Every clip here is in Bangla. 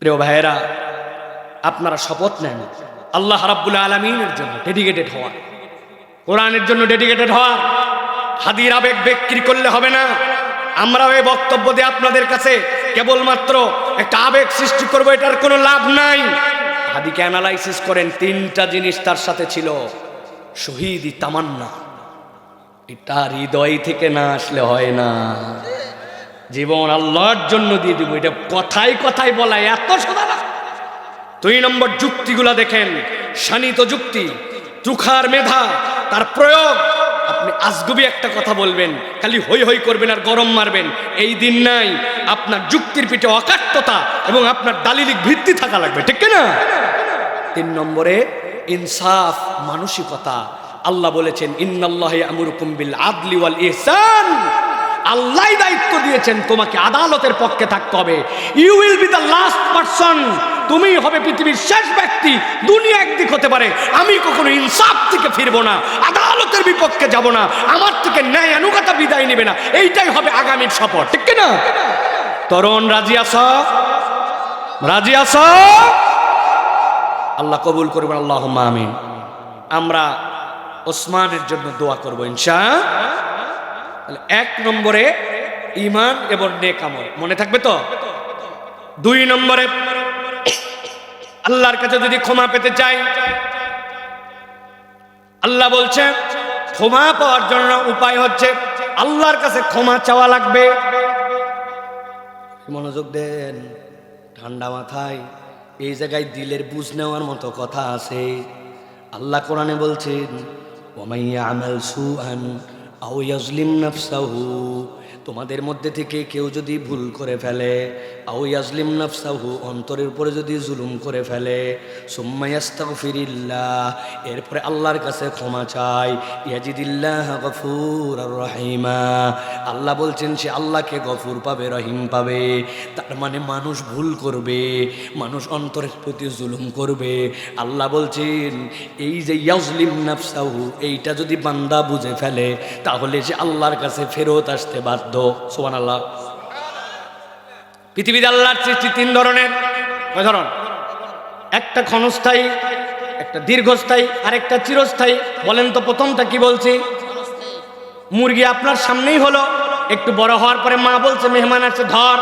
প্রিয় ভাইয়েরা, আপনারা শপথ নেন। আল্লাহ রাব্বুল আলমিনের জন্য ডেডিকেটেড হওয়া। কোরআনের জন্য ডেডিকেটেড হওয়া। হাদির আবেগ বিক্রি করলে হবে না। আমরাও এই বক্তব্য দিয়ে আপনাদের কাছে কেবলমাত্র একটা আবেগ সৃষ্টি করব, এটার কোনো লাভ নাই। হাদিকে অ্যানালাইসিস করেন, তিনটা জিনিস তার সাথে ছিল। শহীদি তামান্না। এটা হৃদয় থেকে না আসলে হয় না। জীবন আল্লাহর জন্য দিয়ে দিব। এটা কথাই কথাই বলা এত না দুই নম্বর যুক্তিগুলা দেখেন। শানিত যুক্তি চুখার মেধা, তার প্রয়োগ। আপনি আজগুবি একটা কথা বলবেন, খালি হই হই করবেন আর গরম মারবেন। এই দিন নাই। আপনার যুক্তির পিঠে অকাট্যতা এবং আপনার দালিলিক ভিত্তি থাকা লাগবে, ঠিক না তিন নম্বরে ইনসাফ, মানসিকতা। আল্লাহ বলেছেন, ইন্নাল্লাহ আমুরকুম বিল আদলি ওয়াল ইহসান। আল্লাহ দায়িত্ব দিয়েছেন, তোমাকে আদালতের পক্ষে থাকতে হবে। You will be the last person তুমি হবে পৃথিবীর শেষ ব্যক্তি, দুনিয়া একদিক হতে পারে। আমি কখনো ইনসাফ থেকে ফিরবো না, আদালতের বিপক্ষে যাব না, আমার থেকে ন্যায় আনুগতা বিদায় নেবে না। এইটাই হবে আগামীর শপথ ঠিক না তরুণ, রাজি আস রাজি আস আল্লাহ কবুল করবেন আল্লাহ আমিন। আমরা ওসমানের জন্য দোয়া করব, ইনশা তাহলে এক নম্বরে ইমান এবং নেকামল মনে থাকবে তো? দুই নম্বরে, আল্লাহর কাছে যদি ক্ষমা পেতে চাই, আল্লাহ বলছে, ক্ষমা পাওয়ার জন্য উপায় হচ্ছে আল্লাহর কাছে ক্ষমা চাওয়া লাগবে। মনোযোগ দেন, ঠান্ডা মাথায়, এই জায়গায় দিলের বুঝ নেওয়ার মতো কথা আছে। আল্লাহ কোরআনে বলছেন ওমাইয়া আমাল সুআন আও ইয়াজলিম নাফসাহু তোমাদের মধ্যে থেকে কেউ যদি ভুল করে ফেলে, আও ইয়াজলিম নাফসাহু, অন্তরের উপরে যদি জুলুম করে ফেলে সুম্মায়াস্তাগফিরিল্লাহ এরপরে আল্লাহর কাছে ক্ষমা চাই, ইয়াজিদিল্লাহ গফুর আর রহিমা। আল্লাহ বলছেন, সে আল্লাহকে গফুর পাবে, রহিম পাবে। তার মানে মানুষ ভুল করবে, মানুষ অন্তরের প্রতি জুলুম করবে। আল্লাহ বলছেন, এই যে ইয়াজলিম নাফসাহু, এইটা যদি বান্দা বুঝে ফেলে, তাহলে সে আল্লাহর কাছে ফেরত আসতে বাধ্য সোমান আল্লাহ পৃথিবীতে আল্লাহর সৃষ্টি তিন ধরনের। কয় ধরন? একটা ক্ষণস্থায়ী, একটা দীর্ঘস্থায়ী আর একটা চিরস্থায়ী। বলেন তো প্রথমটা কি বলছি? মুরগি আপনার সামনেই হলো, একটু বড় হওয়ার পরে মা বলছে, মেহমান আছে ধর।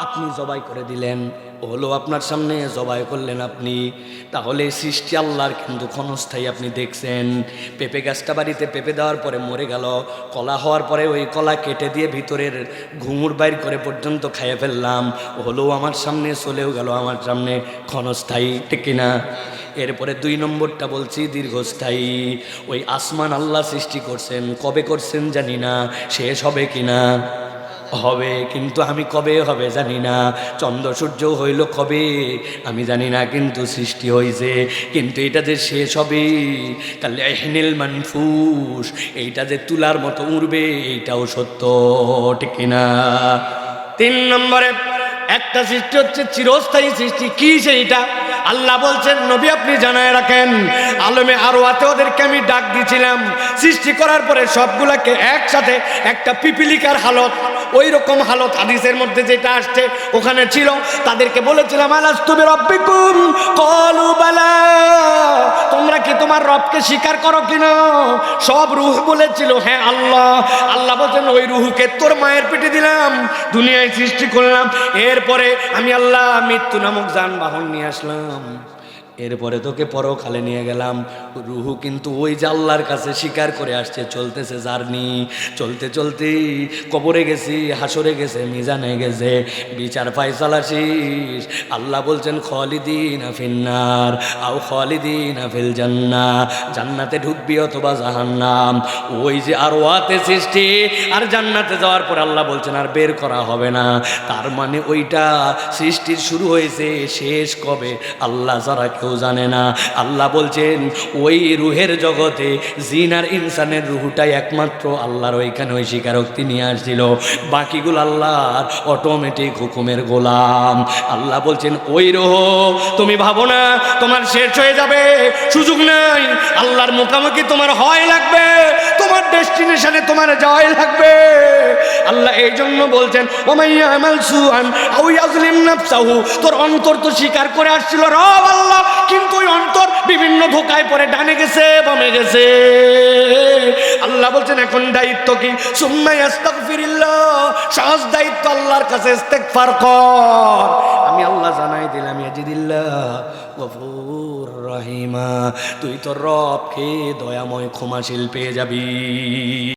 আপনি জবাই করে দিলেন হলো আপনার সামনে জবাই করলেন আপনি। তাহলে সৃষ্টি আল্লাহর কিন্তু ক্ষণস্থায়ী আপনি দেখছেন। পেঁপে গাছটা বাড়িতে পেঁপে দেওয়ার পরে মরে গেল। কলা হওয়ার পরে ওই কলা কেটে দিয়ে ভিতরের ঘুঙুর বাইর করে পর্যন্ত খাইয়ে ফেললাম। হলো আমার সামনে চলেও গেল, আমার সামনে ক্ষণস্থায়ী, ঠিক কিনা? এরপরে দুই নম্বরটা বলছি, দীর্ঘস্থায়ী। ওই আসমান আল্লাহ সৃষ্টি করছেন, কবে করছেন জানি না, শেষ হবে কিনা? হবে, কিন্তু আমি কবে হবে জানি না। চন্দ্র সূর্য হইল কবে, আমি জানি না কিন্তু সৃষ্টি হয়েছে কিন্তু এটা যে শেষ হবে, তাহলে এহনিল মানফুস, এইটা যে তুলার মতো উড়বে, এইটাও সত্য, ঠিক কিনা তিন নম্বরে, একটা সৃষ্টি হচ্ছে, চিরস্থায়ী সৃষ্টি, কি সেইটা? আল্লাহ বলছেন, নবী আপনি জানায় রাখেন, আলমে আরও আতে ওদেরকে আমি ডাক দিয়েছিলাম সৃষ্টি করার পরে সবগুলাকে একসাথে একটা পিপিলিকার হালত ওই রকম হালত হাদিসের মধ্যে যেটা আসছে, ওখানে ছিল, তাদেরকে বলেছিলাম আলাস তুমি রব্বিকুম? কলু তোমরা কি তোমার রবকে স্বীকার করো কিনা সব রুহ বলেছিল হ্যাঁ আল্লাহ। আল্লাহ বলছেন, ওই রুহুকে তোর মায়ের পেটে দিলাম, দুনিয়ায় সৃষ্টি করলাম। এরপরে আমি আল্লাহ মৃত্যু নামক যানবাহন নিয়ে আসলাম। এরপরে তোকে পরকালে নিয়ে গেলাম। রুহু কিন্তু ওই জাল্লার কাছে স্বীকার করে আসছে, চলতেছে জার্নি। চলতে চলতে কবরে গেছি হাসরে গেছে, মিজানে গেছে। বিচার ফাইসালা শেষ। আল্লাহ বলছেন, খলিদিন ফিন্নার আও খলিদিন ফিল জান্না। জান্নাতে ঢুকবি অথবা জাহান্নাম। ওই যে আর ওয়াতে সৃষ্টি, আর জান্নাতে যাওয়ার পর আল্লাহ বলছেন, আর বের করা হবে না। তার মানে ওইটা সৃষ্টির শুরু হয়েছে, শেষ কবে? আল্লাহ যারা কেউ জানে না। আল্লাহ বলছেন, ওই রুহের জগতে জিন আর ইনসানের রুহুটাই একমাত্র আল্লাহর, ওইখানে ওই স্বীকারোক্তি নিয়ে আসছিল। বাকিগুলো আল্লাহর অটোমেটিক হুকুমের গোলাম। আল্লাহ বলছেন, ওই রোহ, তুমি ভাবো না, তোমার শেষ হয়ে যাবে, সুযোগ নেই। আল্লাহর মুখামুখি তোমার হয় লাগবে তোমার ডেস্টিনেশনে তোমার যাওয়াই লাগবে। আল্লাহ এই জন্য বলছেন তোর অন্তর তো স্বীকার করে আসছিল, রব আল্লাহ। কিন্তু ওই অন্তর বিভিন্ন ধোকায় পরে ডানে গেছে, বমে গেছে। আল্লাহ বলছেন, এখন দায়িত্ব কি? দায়িত্ব আল্লাহর কাছে, ইস্তেগফার কর। আমি আল্লাহ জানাই দিলাম, ইয়াজিদিল্লাহ গফুর রহিমা, তুই তো রবকে দয়াময় ক্ষমাশীল পেয়ে যাবি।